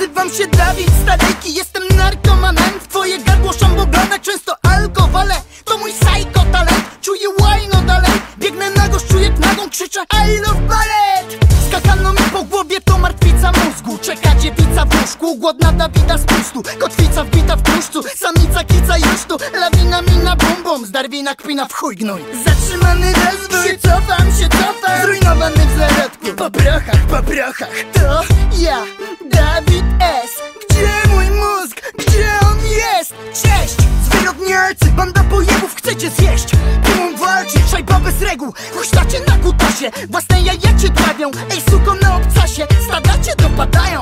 Nazywam się Dawid Starejki, jestem narkomanem. Twoje gardło szambogane, często alkohole. To mój psycho talent, czuję łajno dalej. Biegnę na gość, czuję nagą, krzyczę I love ballet Skakano mi po głowie, to martwica mózgu. Czeka dziewica w łóżku, głodna Dawida z pustu. Kotwica wbita w tłuszczu, samica kica już tu Lawina mina bum bum, z Darwina kpina w chuj gnój. Zatrzymany rozwój, się cofam, się cofam. Zrujnowany w zarodku, po prochach, po prochach reguł Huśtacie na kutasie, własne jaja cię trawią. Ej suko na obcasie, stadacie dopadają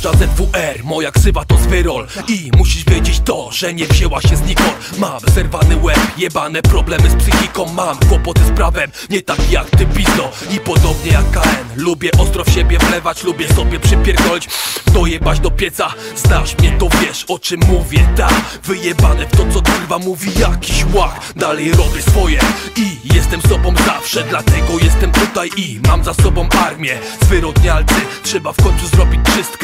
wjeżdża ZWR, moja ksywa to zwyrol. I musisz wiedzieć to, że nie wzięła się znikąd Mam zerwany łeb, jebane problemy z psychiką. Mam kłopoty z prawem, nie tak jak ty pizdo. I podobnie jak KN, lubię ostro w siebie wlewać Lubię sobie przypierdolić, dojebać do pieca Znasz mnie to wiesz o czym mówię, ta Wyjebane w to co kurwa mówi jakiś łach. Dalej robię swoje i jestem sobą zawsze Dlatego jestem tutaj i mam za sobą armię. Zwyrodnialcy, trzeba w końcu zrobić czystkę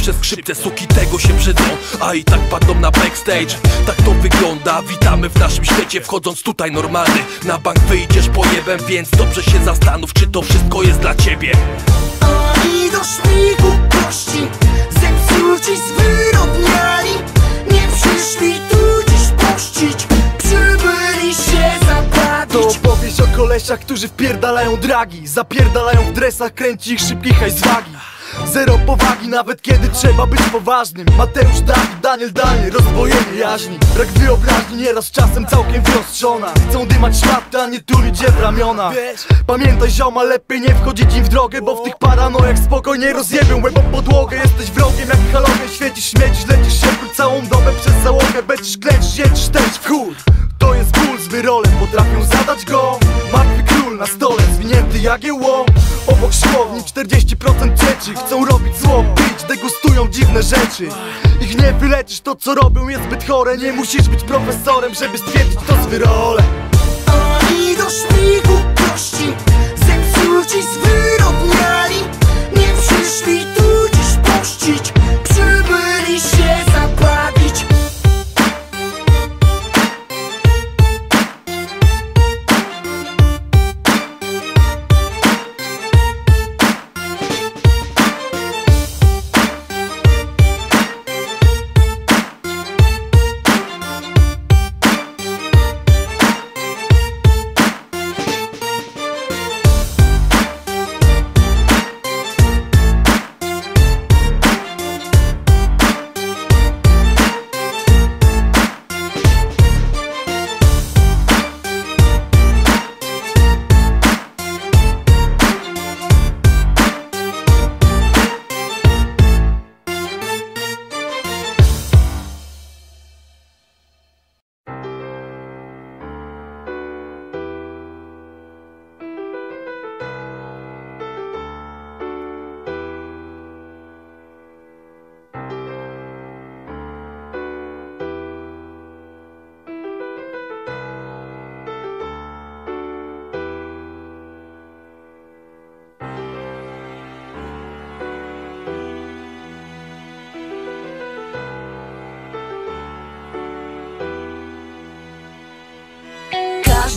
Pierwsze skrzypce, suki tego się brzydzą A i tak padną na backstage. Tak to wygląda, witamy w naszym świecie Wchodząc tutaj normalny, na bank wyjdziesz pojebem Więc dobrze się zastanów, czy to wszystko jest dla ciebie. Oni do szpiku kości Zepsuci zwyrodniali. Nie przyszli tu dziś pościć Przybyli się To zabawić opowieść o kolesiach, którzy wpierdalają dragi. Zapierdalają w dresach, kręci ich szybki hajzwagi Zero powagi, nawet kiedy trzeba być poważnym. Mateusz Dawid, Daniel Daniel, rozdwojenie jaźni. Brak wyobraźni, nieraz czasem całkiem wyostrzona. Chcą dymać szmaty, a nie tulić je w ramiona. Pamiętaj zioma, lepiej nie wchodzić im w drogę Bo w tych paranojach spokojnie rozjebią łeb o podłogę Jesteś wrogiem jak halogen, 40% cieczy Chcą robić zło, pić, degustują dziwne rzeczy. Ich nie wyleczysz, to co robią jest zbyt chore. Nie musisz być profesorem, żeby stwierdzić to z wyrole Oni do szpiku kości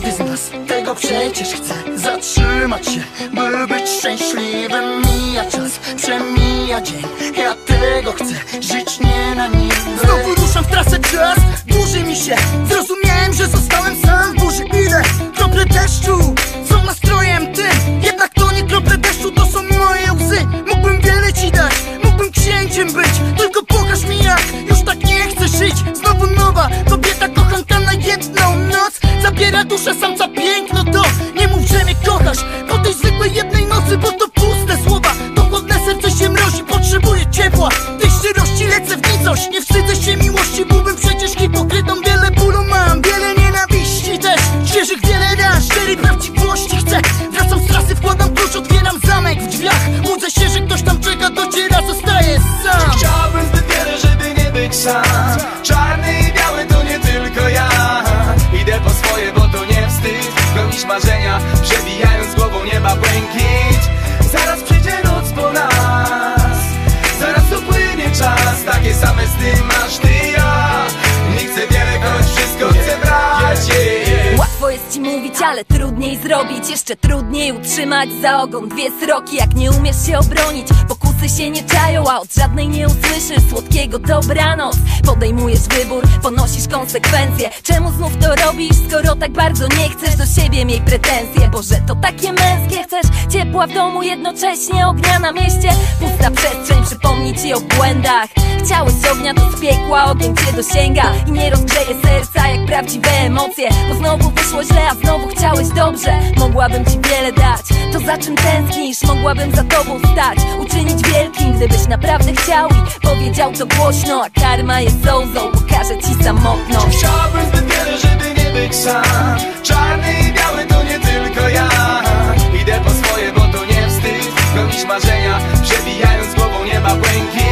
Każdy z nas tego przecież chce. Zatrzymać się, by być szczęśliwym Mija czas, przemija dzień. Ja tego chcę, żyć nie na nim Znowu ruszam w trasę czas, dłuży mi się. Zrozumiałem, że zostałem sam w burzy Ile? Krople deszczu są nastrojem tym. Jednak to nie krople deszczu, to są moje łzy. Mógłbym wiele ci dać, mógłbym księciem być Świeżych wiele raz, szczerej prawdziwości chcę Wracam z trasy, wkładam klucz, otwieram zamek w drzwiach. Łudzę się, że ktoś tam czeka, dociera, zostaję sam. Chciałbym zbyt wiele, żeby nie być sam. Czarny i biały to nie tylko ja. Idę po swoje, bo to nie wstyd. Pełnić marzenia, przebijając mówić, ale trudniej zrobić. Jeszcze trudniej utrzymać za ogon dwie sroki. Jak nie umiesz się obronić, pokusy się nie czają A od żadnej nie usłyszysz słodkiego dobranoc. Podejmujesz wybór, ponosisz konsekwencje. Czemu znów to robisz, skoro tak bardzo nie chcesz do siebie miej pretensje? Boże, to takie męskie, chcesz ciepła w domu Jednocześnie ognia na mieście. Pusta przestrzeń, przypomni ci o błędach. Chciałeś ognia, to z piekła ogień cię dosięga I nie rozgrzeje serca jak prawdziwe emocje. Bo znowu wyszło źle, a znowu chciałeś dobrze. Mogłabym ci wiele dać, to za czym tęsknisz? Mogłabym za tobą stać, uczynić wielkim Gdybyś naprawdę chciał i powiedział to głośno A karma jest zouzą, pokażę ci samotną Chciałbym zbyt wiele, żeby nie być sam. Czarny i biały to nie tylko ja. Idę po swoje, bo to nie wstyd. Gonić marzenia, przebijając głową nieba błękit